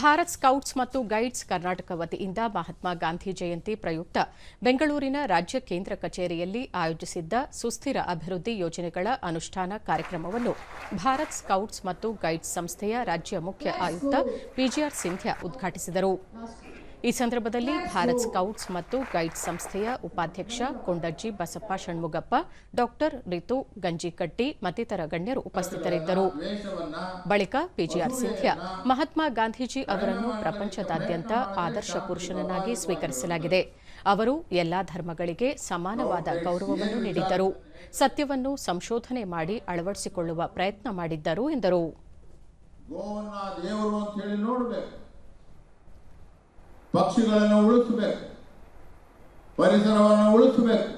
Bharat scouts ಮತ್ತು guides Karnataka ವತಿಯಿಂದ ಮಹಾತ್ಮ ಗಾಂಧಿ ಜಯಂತಿ ಪ್ರಯುಕ್ತ ಬೆಂಗಳೂರಿನ ರಾಜ್ಯ ಕೇಂದ್ರ ಕಚೇರಿಯಲ್ಲಿ ಆಯೋಜಿಸಿದ್ದ ಸುಸ್ಥಿರ ಅಭಿವೃದ್ಧಿ ಯೋಜನೆಗಳ ಅನುಷ್ಠಾನ ಕಾರ್ಯಕ್ರಮವನ್ನು ಭಾರತ್ ಸ್ಕೌಟ್ಸ್ ಮತ್ತು ಗೈಡ್ಸ್ ಸಂಸ್ಥೆಯ ರಾಜ್ಯ ಮುಖ್ಯ ಆಯುಕ್ತ ಪಿಜಿಆರ್ ಸಿಂಧ್ಯಾ ಉದ್ಘಾಟಿಸಿದರು. ಈ ಸಂದರ್ಭದಲ್ಲಿ ಭಾರತ್ ಸ್ಕೌಟ್ಸ್ ಮತ್ತು ಗೈಡ್ಸ್ ಸಂಸ್ಥೆಯ ಉಪಾಧ್ಯಕ್ಷ ಕೊಂಡಜ್ಜಿ ಬಸಪ್ಪ ಷಣ್ಮುಗಪ್ಪ, ಡಾಕ್ಟರ್ ರಿತು ಗಂಜಿಕಟ್ಟಿ ಮತ್ತಿತರ ಗಣ್ಯರು ಉಪಸ್ಥಿತರಿದ್ದರು. ಬಳಿಕ ಪಿಜಿಆರ್ ಸಿಂಧ್ಯಾ ಮಹಾತ್ಮ ಗಾಂಧೀಜಿ ಅವರನ್ನು ಪ್ರಪಂಚದಾದ್ಯಂತ ಆದರ್ಶ ಪುರುಷನನ್ನಾಗಿ ಸ್ವೀಕರಿಸಲಾಗಿದೆ. ಅವರು ಎಲ್ಲಾ ಧರ್ಮಗಳಿಗೆ ಸಮಾನವಾದ ಗೌರವವನ್ನು ನೀಡಿದ್ದರು. ಸತ್ಯವನ್ನು ಸಂಶೋಧನೆ ಮಾಡಿ ಅಳವಡಿಸಿಕೊಳ್ಳುವ ಪ್ರಯತ್ನ ಮಾಡಿದ್ದರು ಎಂದರು. ಪಕ್ಷಿಗಳನ್ನು ಉಳಿಸಬೇಕು ಪರಿಸರವನ್ನು ಉಳಿಸಬೇಕು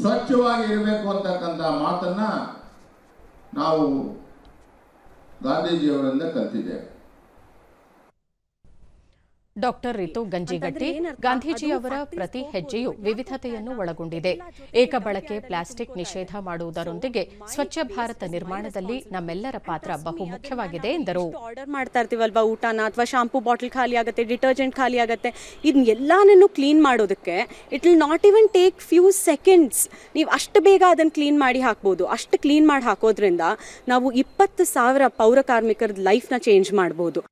ಸ್ವಚ್ಛವಾಗಿ ಇರಬೇಕು ಅಂತಕ್ಕಂಥ ಮಾತನ್ನು ನಾವು ಗಾಂಧೀಜಿಯವರಿಂದ ಕಲ್ತಿದ್ದೇವೆ. ಡಾಕ್ಟರ್ ರಿತು ಗಂಜಿಗಟ್ಟಿ ಗಾಂಧೀಜಿ ಅವರ ಪ್ರತಿ ಹೆಜ್ಜೆಯು ವಿವಿಧತೆಯನ್ನು ಒಳಗೊಂಡಿದೆ. ಏಕಬಳಕೆ ಪ್ಲಾಸ್ಟಿಕ್ ನಿಷೇಧ ಮಾಡುವುದರೊಂದಿಗೆ ಸ್ವಚ್ಛ ಭಾರತ ನಿರ್ಮಾಣದಲ್ಲಿ ನಮ್ಮೆಲ್ಲರ ಪಾತ್ರ ಬಹು ಮುಖ್ಯವಾಗಿದೆ ಎಂದರು. ಆರ್ಡರ್ ಮಾಡ್ತಾ ಇರ್ತೀವಲ್ವಾ? ಊಟನ ಅಥವಾ ಶಾಂಪೂ ಬಾಟಲ್ ಖಾಲಿ ಆಗುತ್ತೆ ಡಿಟರ್ಜೆಂಟ್ ಖಾಲಿ ಆಗುತ್ತೆ. ಇದನ್ನ ಎಲ್ಲಾನು ಕ್ಲೀನ್ ಮಾಡೋದಕ್ಕೆ it will not even take few seconds ನೀವು ಅಷ್ಟು ಬೇಗ ಅದನ್ನು ಕ್ಲೀನ್ ಮಾಡಿ ಹಾಕ್ಬೋದು. ಅಷ್ಟು ಕ್ಲೀನ್ ಮಾಡಿ ಹಾಕೋದ್ರಿಂದ ನಾವು ಇಪ್ಪತ್ತು ಸಾವಿರ ಪೌರ ಕಾರ್ಮಿಕರ ಲೈಫ್ನ ಚೇಂಜ್ ಮಾಡ್ಬೋದು.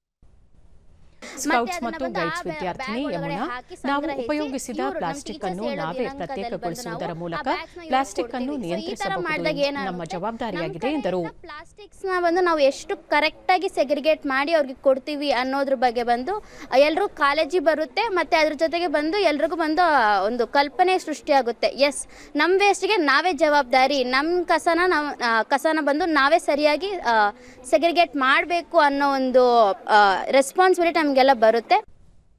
ಸ್ಕೌಟ್ಸ್ ಮತ್ತು ಗೈಡ್ಸ್ ವಿದ್ಯಾರ್ಥಿನಿ ಯಮುನಾ ನಾವು ಉಪಯೋಗಿಸಿದ ಪ್ಲಾಸ್ಟಿಕ್ ಅನ್ನು ನಾವೇ ಪ್ರತ್ಯೇಕಗೊಳಿಸುವುದರ ಮೂಲಕ ಪ್ಲಾಸ್ಟಿಕ್ ಅನ್ನು ನಿಯಂತ್ರಿಸಬಹುದು ನಮ್ಮ ಜವಾಬ್ದಾರಿಯಾಗಿದೆ ಎಂದರು. ಪ್ಲಾಸ್ಟಿಕ್ಸ್ನ ಬಂದು ನಾವು ಎಷ್ಟು ಕರೆಕ್ಟ್ ಆಗಿ ಸೆಗ್ರಿಗೇಟ್ ಮಾಡಿ ಅವ್ರಿಗೆ ಕೊಡ್ತೀವಿ ಅನ್ನೋದ್ರ ಬಗ್ಗೆ ಬಂದು ಎಲ್ಲರೂ ಕಾಲೇಜಿ ಬರುತ್ತೆ ಮತ್ತೆ ಅದ್ರ ಜೊತೆಗೆ ಬಂದು ಎಲ್ರಿಗೂ ಬಂದು ಒಂದು ಕಲ್ಪನೆ ಸೃಷ್ಟಿಯಾಗುತ್ತೆ. ಎಸ್ ನಮ್ಮ ವೇಸ್ಟ್ಗೆ ನಾವೇ ಜವಾಬ್ದಾರಿ ನಮ್ಮ ಕಸನ ನಾವು ಕಸನ ಬಂದು ನಾವೇ ಸರಿಯಾಗಿ ಸೆಗ್ರಿಗೇಟ್ ಮಾಡಬೇಕು ಅನ್ನೋ ಒಂದು ರೆಸ್ಪಾನ್ಸಿಬಿಲಿಟಿ ನಮಗೆಲ್ಲ ಬರುತ್ತೆ.